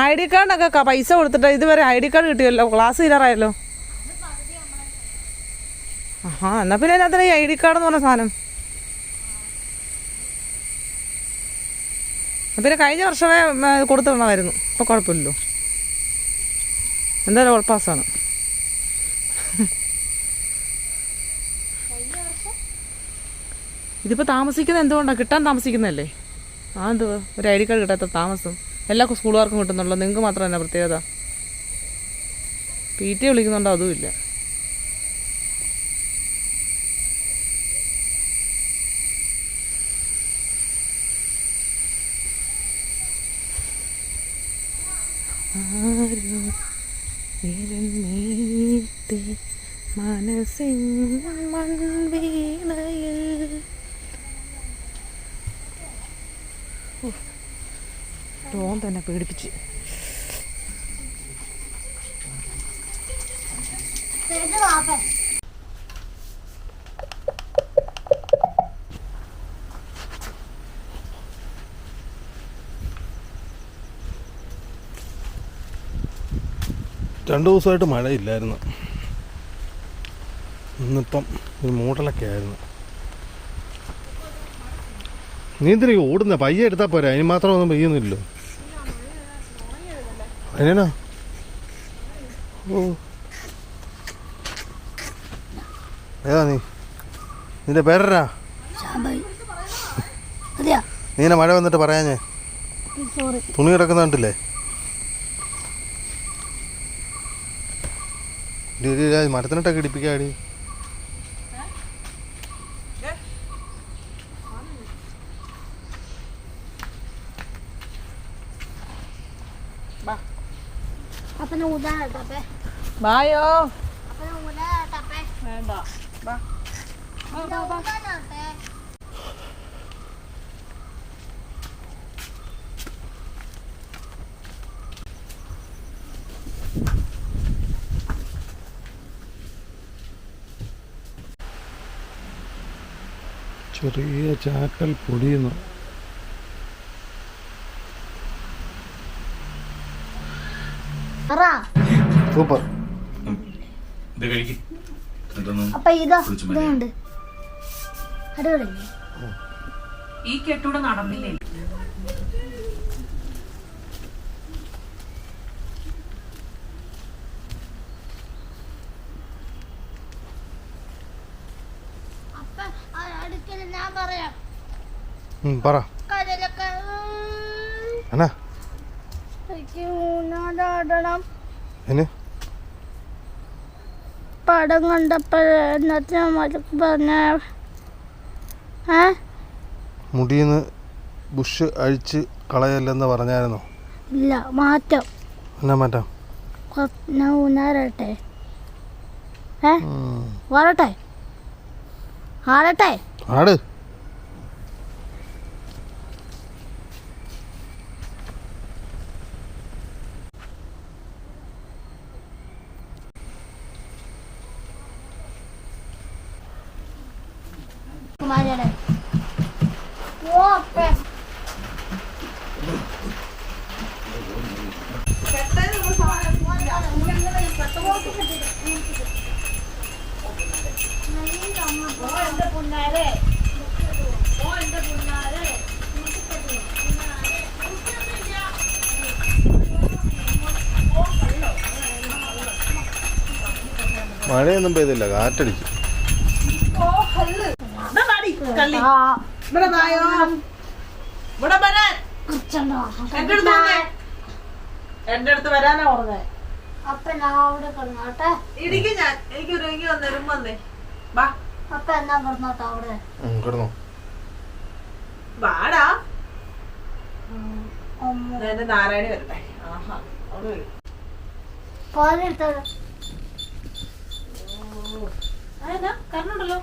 I D കാർഡൊക്കെ പൈസ കൊടുത്തിട്ട് ഇതുവരെ ഐ ഡി കാർഡ് കിട്ടിയല്ലോ ക്ലാസ് തീരാറായല്ലോ. ആഹാ എന്നാ പിന്നെ അതിനകത്ത് ഈ ഐ ഡി കാർഡ് എന്ന് പറഞ്ഞ സാധനം. പിന്നെ കഴിഞ്ഞ വർഷമേ കൊടുത്തിടണമായിരുന്നു. ഇപ്പോൾ കുഴപ്പമില്ലല്ലോ. എന്തായാലും ഓൾ പാസ്സാണ് ഇതിപ്പോൾ താമസിക്കുന്നത് എന്തുകൊണ്ടാണ് കിട്ടാൻ താമസിക്കുന്നതല്ലേ? ആ എന്ത് ഒരു ഐ ഡി കാർഡ് കിട്ടാത്ത താമസം. എല്ലാ സ്കൂളുകാർക്കും കിട്ടുന്നുള്ളൂ നിങ്ങൾക്ക് മാത്രം തന്നെ പ്രത്യേകത? പി ടി വിളിക്കുന്നുണ്ടോ? അതുമില്ല ആരോ ഇരുന്നീട്ടി മനസ്സിൻ മൺവീണയിൽ ടോൺ തന്നെ പേടിപ്പിച്ച്. രണ്ട് ദിവസമായിട്ട് മഴയില്ലായിരുന്നു. ഇന്നിപ്പം ഒരു മൂടലൊക്കെ ആയിരുന്നു. നീ എന്തിനാ ഓടുന്ന പയ്യെ എടുത്താൽ പോരാ? അതിന് മാത്രം ഒന്നും പെയ്യുന്നില്ലല്ലോ. അതിനാ ഓ. ഏതാ നീ? നിന്റെ പേരരാ നീന മഴ വന്നിട്ട് പറയാഞ്ഞേ. തുണി കിടക്കുന്ന കണ്ടില്ലേ? മരത്തിനിട്ടൊക്കെ ഇടിപ്പിക്കാടി. ബായോ. വേണ്ട. ബാ. ഊതാനാട്ടെ ചെറിയ ചാക്കൽ പൊടിയുന്നു പറ സൂപ്പർ ഇത് കഴിക്കും. അപ്പൊ ഇതാ. ഇതുണ്ട്. അടിപൊളിയല്ലേ ഈ കെട്ടൂടെ നടന്നില്ലേ? പറ. എന്നാ? പടം മലക്ക് പറഞ്ഞ മുടിന്ന് ബുഷ് അഴിച്ച് കളയല്ലെന്ന് പറഞ്ഞായിരുന്നോ? ഇല്ല മാറ്റം. എന്നാ മാറ്റം? ഞാൻ ഊന്നാറട്ടെ. ഏ. വരട്ടെ ആടട്ടെ ആട്. ഓ അപ്പേ മഴയൊന്നും പെയ്തില്ല കാറ്റടിച്ചു. ആ. ഇവിടെ ബായോ ഇവിടെ വരാൻ. കുറച്ചുണ്ടോ? എന്റെ അടുത്ത് വന്നേ. എന്റെ അടുത്ത് വരാനാ പറഞ്ഞേ. അപ്പ ഞാൻ അവിടെ കിടന്നോട്ടെ. ഇടിക്കും ഞാൻ. എനിക്ക് ഒരുങ്ങി വന്നേരും വന്നേ ബാ അപ്പ എന്നാ കിടന്നോട്ടെ അവിടെ? കിടന്നു. വാടാ. അമ്മ എന്റെ നാരായണി വരട്ടെ. ആഹാ വരും. പാലെടുത്തത് അതെന്നാ കറണ്ടുണ്ടല്ലോ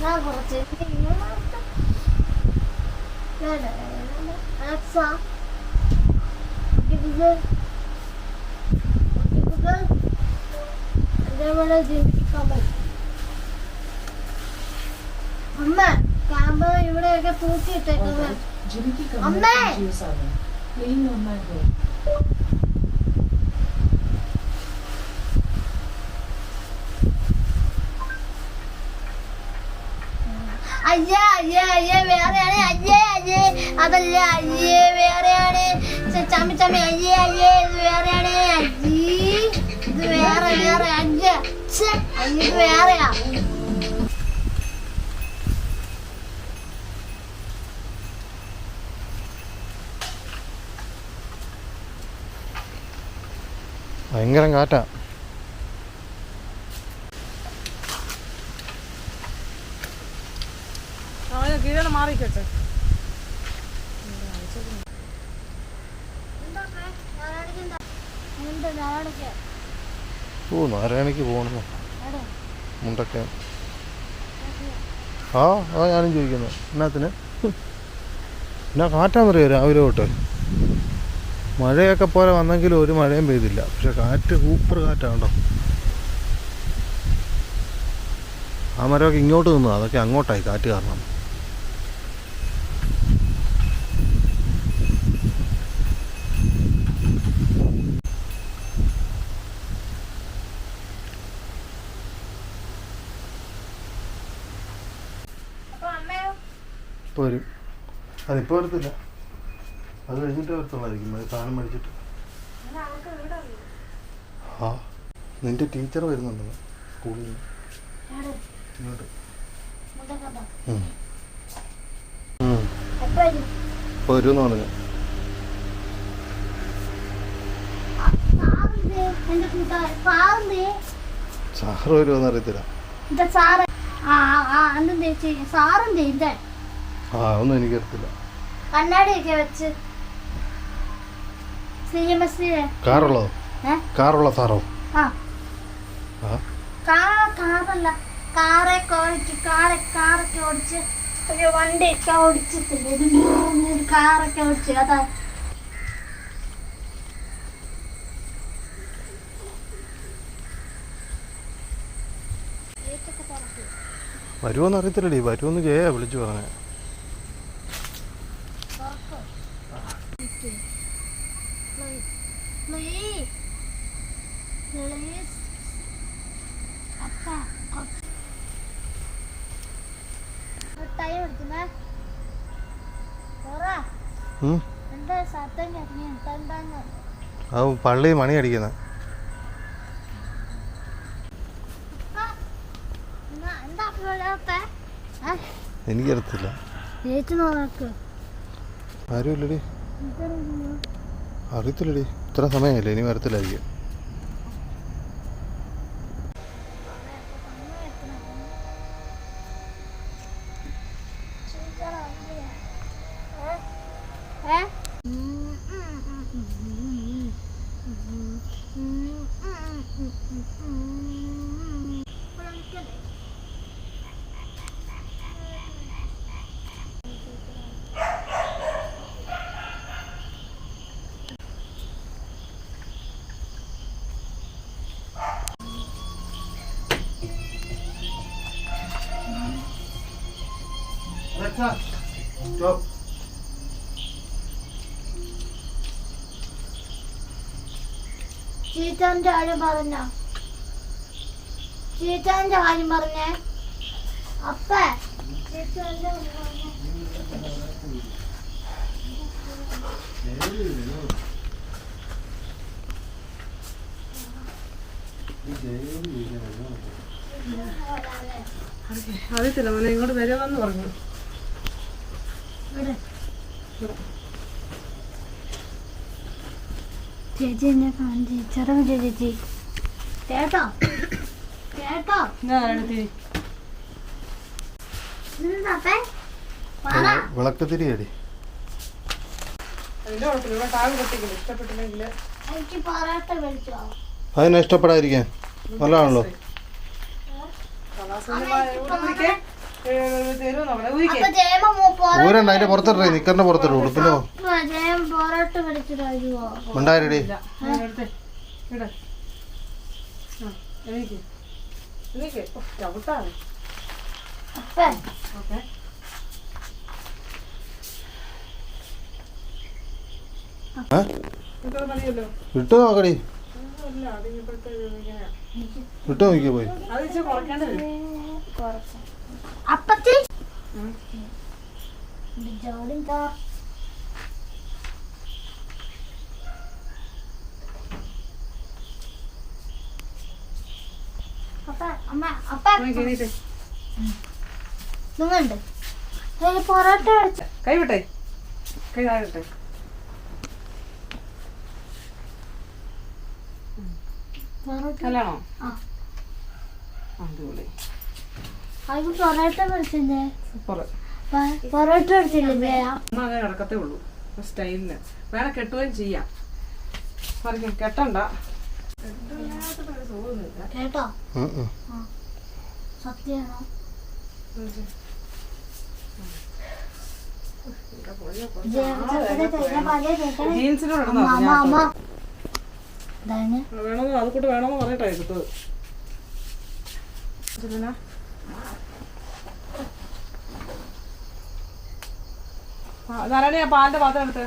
ഞാൻ കുറച്ച് അതേപോലെ ജീവിക്കാൻ പറ്റും അമ്മ ക്യാമ്പ് ഇവിടെയൊക്കെ തൂക്കിയിട്ടേക്കുന്നത് അമ്മേ. അതല്ല വേറെ വേറെയാ. ഭയങ്കര കാറ്റാ. നാളേക്ക് ഓ നാരായണക്ക് പോകണമെന്നോ? മുണ്ടൊക്കെ. ആ ആ ഞാനും ചോദിക്കുന്നു. എന്നാത്തിന് എന്നാ കാറ്റാന്നറിയോ രാവിലെ തൊട്ട്? മഴയൊക്കെ പോലെ വന്നെങ്കിലും ഒരു മഴയും പെയ്തില്ല. പക്ഷെ കാറ്റ് സൂപ്പർ കാറ്റാണോ ആ മരമൊക്കെ ഇങ്ങോട്ട് നിന്നു അതൊക്കെ അങ്ങോട്ടായി കാറ്റ് കാരണം അപ്പൊ അമ്മയോ ഇപ്പോൾ വരും. അതിപ്പോൾ വരത്തില്ല. അത് കഴിഞ്ഞിട്ട് വരത്തുള്ളായിരിക്കും. അത് സാധനം മേടിച്ചിട്ട്. ആ നിന്റെ ടീച്ചർ വരുന്നുണ്ടല്ലോ സ്കൂളിൽ നിന്ന്? ഇങ്ങോട്ട്. വരും വരുമെന്ന് പറഞ്ഞു. സാറ് വരുമോന്നറിയത്തില്ല സാറ്? ആ ആ എന്റെ സാറ് ആ ആ, ആ ഒന്നും എനിക്കറിയത്തില്ല. കണ്ണാടിയൊക്കെ വെച്ച് സി എം എസ് കാറുള്ളതോ? ഏ? കാറുള്ള സാറോ? കാറല്ല. കാറൊക്കെ ഓടിച്ച് കാറ് കാറൊക്കെ ഓടിച്ച് ഒരു വണ്ടിയൊക്കെ ഓടിച്ചിട്ടില്ല? ഒരു കാറൊക്കെ ഓടിച്ച് അതാ. വരുമോന്ന് അറിയത്തില്ലടി വരുമെന്ന് ജയ വിളിച്ചു പറഞ്ഞേ Please. Please. അപ്പ ടൈം എടുക്കുന്നേ ഉം. എന്താ സത്യം കേട്ടീ എന്താന്ന് അത് പള്ളി മണി അടിക്കുന്നത് എനിക്കറിയത്തില്ല. ആരുമില്ലടി? അറിയത്തില്ലടി. ഇത്ര സമയമല്ലേ? ഇനി വരത്തില്ലായിരിക്കും. touch. Go. ചീത്തന്റെ കാര്യം പറഞ്ഞോ ചീത്തന്റെ പറഞ്ഞേ അപ്പ ചീത്തന്റെ അറിയത്തില്ല മോനെ ഇങ്ങോട്ട് വരുമെന്ന് പറഞ്ഞു ചേച്ചി എന്നെ ചെറുപ്പം ചേച്ചി? കേട്ടോ? കേട്ടോ? ഞാൻ ആരെടുത്തി ഇതെന്താപ്പേ? പറ. വിളക്ക് തിരിയടി അതിനെ ഇഷ്ടപ്പെടാതിരിക്കാൻ. നല്ലതാണല്ലോ. ഊരണ്ട അതിന്റെ പുറത്തിട്ടേ നിക്കറിന്റെ പുറത്തിട്ട് ഉടുപ്പിന്റെ ഉണ്ടായിരടി വിട്ടു നോക്കടി. വിട്ടു നോക്കിയ പോയി. കുറയ്ക്കേണ്ടി വരും അപ്പത്തി ജോഡി താ അപ്പ അമ്മ അപ്പ. നോക്കി എണീറ്റ്. നിങ്ങളുണ്ട് പൊറോട്ട കൈവിട്ടെ. കൈ താഴെ ആ. അടിപൊളി. അത് പൊറോട്ട പൊറോട്ട മേടിച്ചില്ലേ അമ്മ അങ്ങനെ കിടക്കത്തേ ഉള്ളൂ. സ്റ്റൈലിന്. വേണം കെട്ടുകയും ചെയ്യാം. പറഞ്ഞു കെട്ടണ്ട. കേട്ടോ. സത്യമാണോ വേണമെന്ന് അത് കൂട്ട് വേണമെന്ന് പറഞ്ഞിട്ടാ എടുത്തത് ഇതിലെന്നാ? ആ, നാരായണി ആ പാലിന്റെ പാത്രം എടുത്ത്.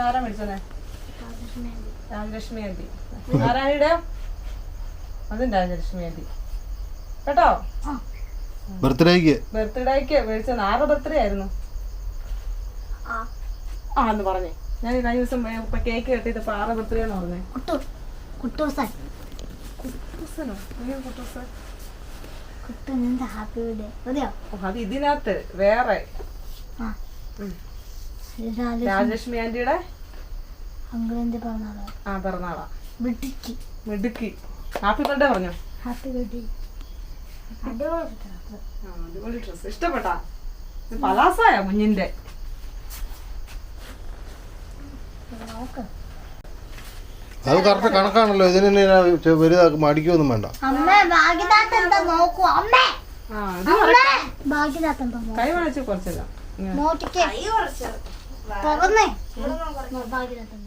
ആരാ മേടിച്ചേ രാമലക്ഷ്മി ആന്റി നാരായണിയുടെ അതും രാജലക്ഷ്മി ആന്റി കേട്ടോ? ബർത്ത്ഡേക്ക്. ബർത്ത്ഡേക്ക് മേടിച്ചത് ആരുടെ ബർത്ത്ഡേ ആയിരുന്നു? ആ. എന്ന് പറഞ്ഞേ. ഞാൻ ഈ കഴിഞ്ഞ ദിവസം ഇപ്പൊ കേക്ക് കെട്ടിട്ട് ആരുടെ ബർത്ത്ഡേ എന്ന് പറഞ്ഞേ. കുട്ടു. കുട്ടൂസൻ. കുട്ടൂസനോ? കുട്ടൂസൻ. കുട്ടു നിന്റെ ഹാപ്പി ബർത്ത്ഡേ. മതിയോ? ഓ, അത് ഇതിനകത്ത് വേറെ. ആ. രാജലക്ഷ്മി. ആന്റിയുടെ? അങ്കിളിന്റെ പറഞ്ഞത് ആ പിറന്നാളാ. മിടുക്കി. മിടുക്കി. ഹാപ്പി ബർത്ത്ഡേ പറഞ്ഞു? Happy birthday. അടിപൊളി ഡ്രസ് ഇഷ്ടപ്പെട്ടാ? ഇത് പലാസായ കുഞ്ഞിന്റെ? നോക്ക്. അത് കറക്റ്റ് കണക്കാണല്ലോ. ഇതിന് വലുതാക്കി മടിക്കൊന്നും വേണ്ട. കൈ വളച്ച് കുറച്ചില്ല ഇങ്ങനെ. നോട്ടിക്ക് തുറന്നേ എന്താ